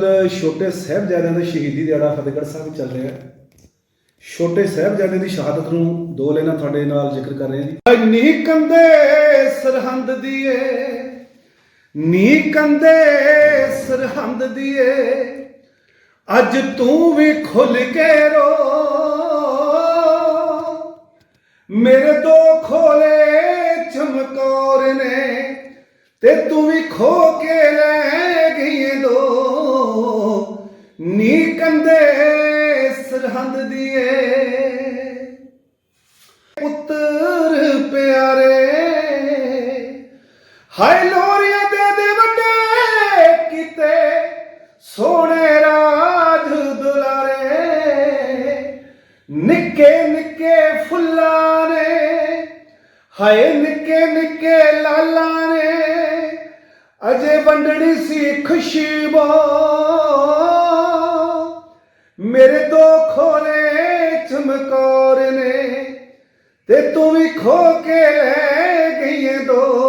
ਛੋਟੇ ਸਾਹਿਬਜ਼ਾਦਿਆਂ ਦਾ ਸ਼ਹੀਦੀ ਦਿਹਾੜਾ ਫਤਿਹਗੜ੍ਹ ਸਾਹਿਬ ਚੱਲ ਰਿਹਾ ਹੈ। ਛੋਟੇ ਸਾਹਿਬਜ਼ਾਦਿਆਂ ਦੀ ਸ਼ਹਾਦਤ ਨੂੰ ਦੋ ਲੈਣਾ ਤੁਹਾਡੇ ਨਾਲ ਜ਼ਿਕਰ ਕਰ ਰਹੇ ਹਾਂ ਜੀ। ਨੀ ਕੰਦੇ ਸਰਹੰਦ ਦੀਏ ਨੀ ਕੰਦੇ ਸਰਹੰਦ ਦੀਏ, ਅੱਜ ਤੂੰ ਵੀ ਖੁੱਲ ਕੇ ਰੋ। ਮੇਰੇ ਦੋ ਖੋਲੇ ਚਮਕੌਰ ਨੇ, ਤੇ ਤੂੰ ਵੀ ਖੋ ਕੇ ਲੈ। ਹਾਏ ਲੋਰੀਆਂ ਦੇ ਦੇ ਵੱਡੇ ਕੀਤੇ, ਸੋਹਣੇ ਰਾਜ ਦੁਲਾਰੇ। ਨਿੱਕੇ ਨਿੱਕੇ ਫੁੱਲਾਂ ਨੇ, ਹਾਏ ਨਿੱਕੇ ਨਿੱਕੇ ਲਾਲਾਂ ਨੇ, ਅਜੇ ਵੰਡਣੀ ਸੀ ਖੁਸ਼ਬੂ। ਮੇਰੇ ਦੋ ਖੋਲੇ ਚਮਕੌਰ ਨੇ, ਤੇ ਤੂੰ ਵੀ ਖੋ ਕੇ ਲੈ ਗਈ ਦੋ।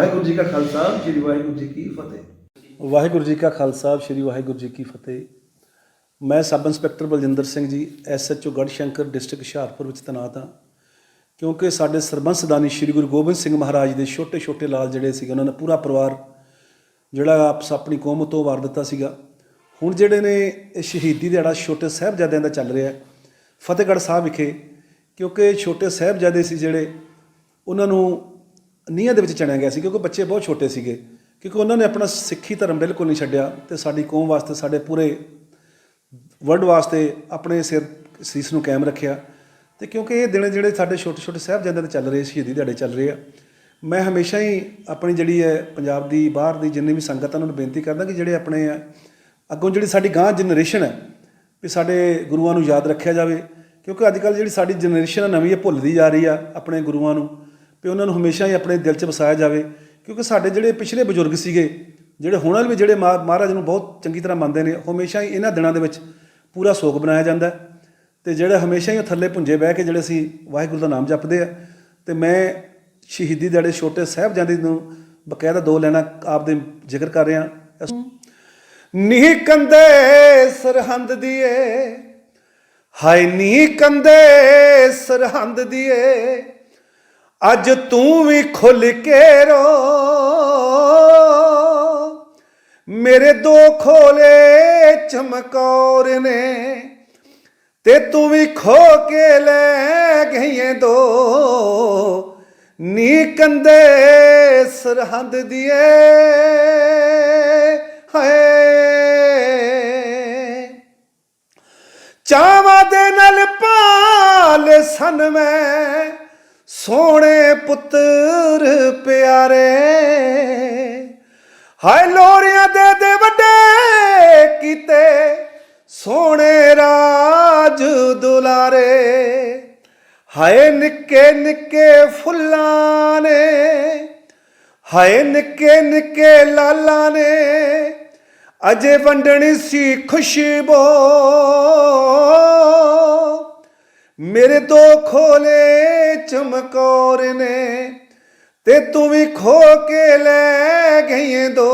ਵਾਹਿਗੁਰੂ ਜੀ ਕਾ ਖਾਲਸਾ, ਸ੍ਰੀ ਵਾਹਿਗੁਰੂ ਜੀ ਕੀ ਫਤਿਹ। ਵਾਹਿਗੁਰੂ ਜੀ ਕਾ ਖਾਲਸਾ, ਸ੍ਰੀ ਵਾਹਿਗੁਰੂ ਜੀ ਕੀ ਫਤਿਹ। ਮੈਂ sub inspector Baljinder Singh ji, SHO Garhshankar district Hoshiarpur ਵਿੱਚ ਤੈਨਾਤ ਹਾਂ। ਕਿਉਂਕਿ ਸਾਡੇ ਸਰਬੰਸਦਾਨੀ ਸ੍ਰੀ ਗੁਰੂ ਗੋਬਿੰਦ ਸਿੰਘ ਮਹਾਰਾਜ ਦੇ ਛੋਟੇ ਛੋਟੇ ਲਾਲ ਜਿਹੜੇ ਸੀਗੇ, ਉਹਨਾਂ ਨੇ ਪੂਰਾ ਪਰਿਵਾਰ ਜਿਹੜਾ ਆਪਸ ਆਪਣੀ ਕੌਮ ਤੋਂ ਵਾਰ ਦਿੱਤਾ ਸੀਗਾ। ਹੁਣ ਜਿਹੜੇ ਨੇ ਇਹ ਸ਼ਹੀਦੀ ਦਿਹਾੜਾ ਛੋਟੇ ਸਾਹਿਬਜ਼ਾਦਿਆਂ ਦਾ ਚੱਲ ਰਿਹਾ ਫਤਿਹਗੜ੍ਹ ਸਾਹਿਬ ਵਿਖੇ, ਕਿਉਂਕਿ ਛੋਟੇ ਸਾਹਿਬਜ਼ਾਦੇ ਸੀ ਜਿਹੜੇ, ਉਹਨਾਂ ਨੂੰ ਨੀਹਾਂ ਦੇ ਵਿੱਚ ਚਣਿਆ ਗਿਆ ਸੀ ਕਿਉਂਕਿ ਬੱਚੇ ਬਹੁਤ ਛੋਟੇ ਸੀਗੇ ਕਿਉਂਕਿ ਉਹਨਾਂ ਨੇ ਆਪਣਾ ਸਿੱਖੀ ਧਰਮ ਬਿਲਕੁਲ ਨਹੀਂ ਛੱਡਿਆ ਤੇ ਸਾਡੀ ਕੌਮ ਵਾਸਤੇ ਸਾਡੇ ਪੂਰੇ ਵਰਲਡ ਵਾਸਤੇ ਆਪਣੇ ਸਿਰ ਸੀਸ ਨੂੰ ਕਾਇਮ ਰੱਖਿਆ। ਤੇ ਕਿਉਂਕਿ ਇਹ ਦਿਨ ਜਿਹੜੇ ਸਾਡੇ ਛੋਟੇ ਛੋਟੇ ਸਾਹਿਬਜ਼ਾਦਿਆਂ ਦੇ ਚੱਲ ਰਹੇ ਸ਼ਹੀਦੀ ਦਿਹਾੜੇ ਚੱਲ ਰਹੇ ਆ ਮੈਂ ਹਮੇਸ਼ਾ ਹੀ ਆਪਣੀ ਜਿਹੜੀ ਹੈ ਪੰਜਾਬ ਦੀ ਬਾਹਰ ਦੀ ਜਿੰਨੀ ਵੀ ਸੰਗਤ ਆ ਉਹਨਾਂ ਨੂੰ ਬੇਨਤੀ ਕਰਦਾ ਕਿ ਜਿਹੜੇ ਆਪਣੇ ਆ, ਅੱਗੋਂ ਜਿਹੜੀ ਸਾਡੀ ਗਾਂ ਜਨਰੇਸ਼ਨ ਹੈ ਵੀ ਸਾਡੇ ਗੁਰੂਆਂ ਨੂੰ ਯਾਦ ਰੱਖਿਆ ਜਾਵੇ ਕਿਉਂਕਿ ਅੱਜ ਕੱਲ੍ਹ ਜਿਹੜੀ ਸਾਡੀ ਜਨਰੇਸ਼ਨ ਆ ਨਵੀਂ ਇਹ ਭੁੱਲਦੀ ਜਾ ਰਹੀ ਆ ਆਪਣੇ ਗੁਰੂਆਂ ਨੂੰ। ਵੀ ਉਹਨਾਂ ਨੂੰ ਹਮੇਸ਼ਾ ਹੀ ਆਪਣੇ ਦਿਲ 'ਚ ਵਸਾਇਆ ਜਾਵੇ, ਕਿਉਂਕਿ ਸਾਡੇ ਜਿਹੜੇ ਪਿਛਲੇ ਬਜ਼ੁਰਗ ਸੀਗੇ, ਜਿਹੜੇ ਹੁਣ ਵੀ ਜਿਹੜੇ ਮਹਾ- ਮਹਾਰਾਜ ਨੂੰ ਬਹੁਤ ਚੰਗੀ ਤਰ੍ਹਾਂ ਮੰਨਦੇ ਨੇ ਹਮੇਸ਼ਾ ਹੀ ਇਹਨਾਂ ਦਿਨਾਂ ਦੇ ਵਿੱਚ ਪੂਰਾ ਸੋਗ ਬਣਾਇਆ ਜਾਂਦਾ ਹੈ। ਤੇ ਜਿਹੜੇ ਹਮੇਸ਼ਾ ਹੀ ਉਹ ਥੱਲੇ ਭੁੰਜੇ ਬਹਿ ਕੇ ਜਿਹੜੇ ਅਸੀਂ ਵਾਹਿਗੁਰੂ ਦਾ ਨਾਮ ਜਪਦੇ ਆ। ਤੇ ਮੈਂ ਸ਼ਹੀਦੀ ਦਿਹਾੜੇ ਛੋਟੇ ਸਾਹਿਬਜ਼ਾਦੇ ਨੂੰ ਬਕਾਇਦਾ ਦੋ ਲੈਣਾ ਆਪ ਦੇ ਜ਼ਿਕਰ ਕਰ ਰਿਹਾ। ਨੀ ਕੰਦੇ ਸਰਹੰਦ ਦੀਏ, ਹਾਏ ਨੀ ਕੰਦੇ ਸਰਹੰਦ ਦੀਏ। ਅੱਜ ਤੂੰ ਵੀ ਖੁੱਲ ਕੇ ਰੋ। ਮੇਰੇ ਦੋ ਖੋਲੇ ਚਮਕੌਰ ਨੇ ਤੇ ਤੂੰ ਵੀ ਖੋ ਕੇ ਲੈ ਗਈਏ ਦੋ। ਨੀ ਕੰਦੇ ਸਰਹੰਦ ਦੀਏ, ਹਾਏ। ਚਾਵਾਂ ਦੇ ਨਾਲ ਪਾਲ ਸਨ ਮੈਂ, ਸੋਹਣੇ ਪੁੱਤਰ ਪਿਆਰੇ। ਹਾਏ ਲੋਰੀਆਂ ਦੇ ਦੇ ਵੱਡੇ ਕੀਤੇ, ਸੋਹਣੇ ਰਾਜ ਦੁਲਾਰੇ। ਹਾਏ ਨਿੱਕੇ ਨਿੱਕੇ ਫੁੱਲਾਂ ਨੇ, ਹਾਏ ਨਿੱਕੇ ਨਿੱਕੇ ਲਾਲਾਂ ਨੇ, ਅਜੇ ਵੰਡਣੀ ਸੀ ਖੁਸ਼ਬੂ। ਮੇਰੇ ਦੋ ਖੋਲੇ ਚਮਕੌਰ ਨੇ ਤੇ ਤੂੰ ਵੀ ਖੋ ਕੇ ਲੈ ਗਈ ਦੋ।